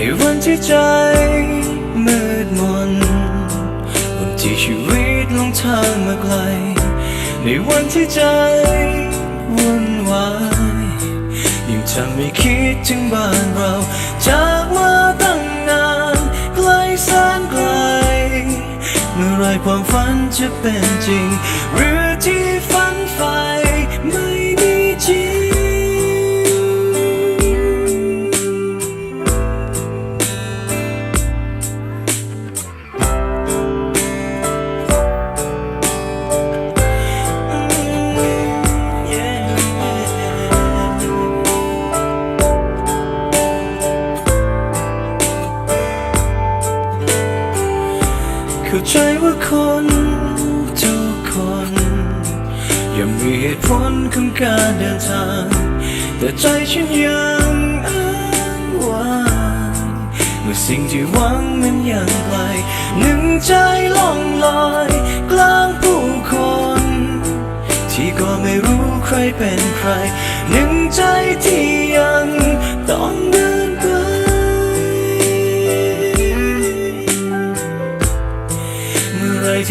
ในวันที่ใจมืดมนวันที่ชีวิตลงทางมาไกล ในวันที่ใจวุ่นวายยิ่งทำให้คิดถึงบ้านเรา จากมาตั้งนานไกลแสนไกล เมื่อไรความฝันจะเป็นจริงหรือ ว่าคนทุกคนย่อมมีเหตุผลของการเดินทาง แต่ใจฉันยังอ้างว้างเมื่อสิ่งที่หวังมันยังไกลหนึ่งใจล่องลอยกลางผู้คน ที่ก็ไม่รู้ใครเป็นใคร หนึ่งใจที่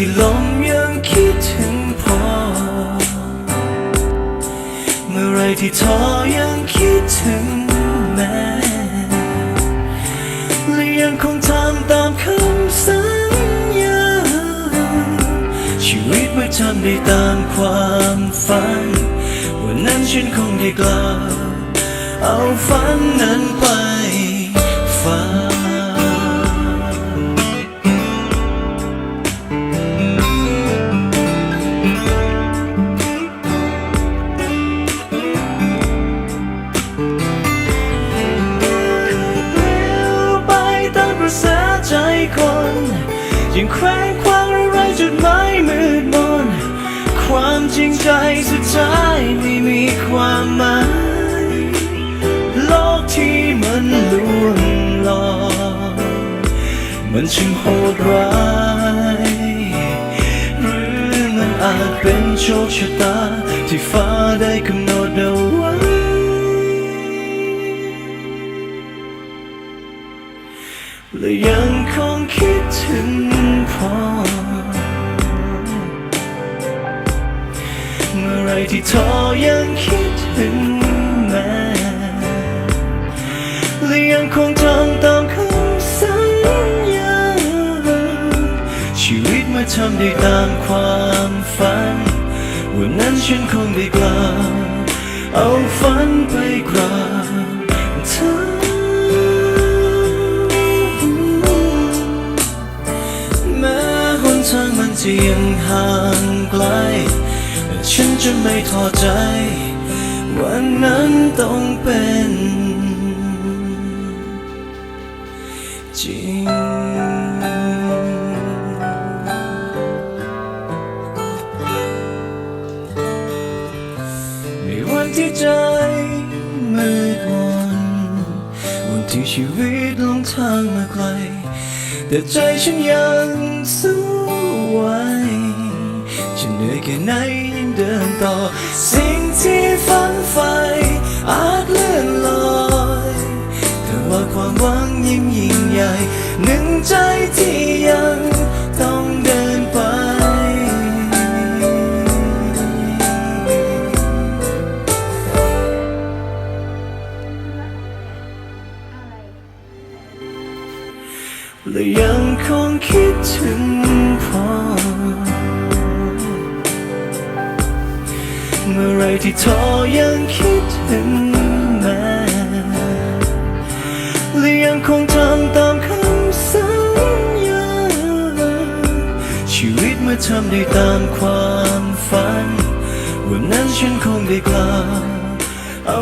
ที่ลมยังคิดถึงพอเมื่อไรที่ท้อยังคิดถึงแม่และยังคงทำตามคำสัญญา ชีวิตไม่ทำได้ตามความฝัน วันนั้นฉันคงได้กล่าวเอาฝันนั้นไปฝัน ยังแคว้งคว้างอะไรจุดหมายมืดมน ความจริงใจสุดท้ายไม่มีความหมาย โลกที่มันลวงหลอกมันช่างโหดร้ายหรือมันอาจเป็นโชคชะตา ที่ฟ้าได้กำหนดเอาไว้และยัง ที่ท้อยังคิดถึงแม่และยังคงทำตามคำสัญญา ชีวิตเมื่อทำได้ตามความฝันวันนั้นฉันคงได้กล่าวเอาฝันไปกราบเธอแม้หนทางมันจะยังห่างไกล ฉันจะไม่ท้อใจ วันนั้นต้องเป็นจริงในวันที่ใจมืดมนวันที่ชีวิตลงทางมาไกล แต่ใจฉันยังสู้ไหวจะเหนื่อยแค่ไหน เดินต่อ สิ่งที่ฝันใฝ่อาจเลื่อนลอยแต่ว่าความหวังยิ่งยิ่งใหญ่ หนึ่งใจที่ยังต้องเดินไปและยังคงคิดถึง มื่อไรที่ท้อยังคิดถึงแม่และยังคงทำตามคำสัญญา ชีวิตเมื่อทำได้ตามความฝัน วันนั้นฉันคงได้กล่าวเอา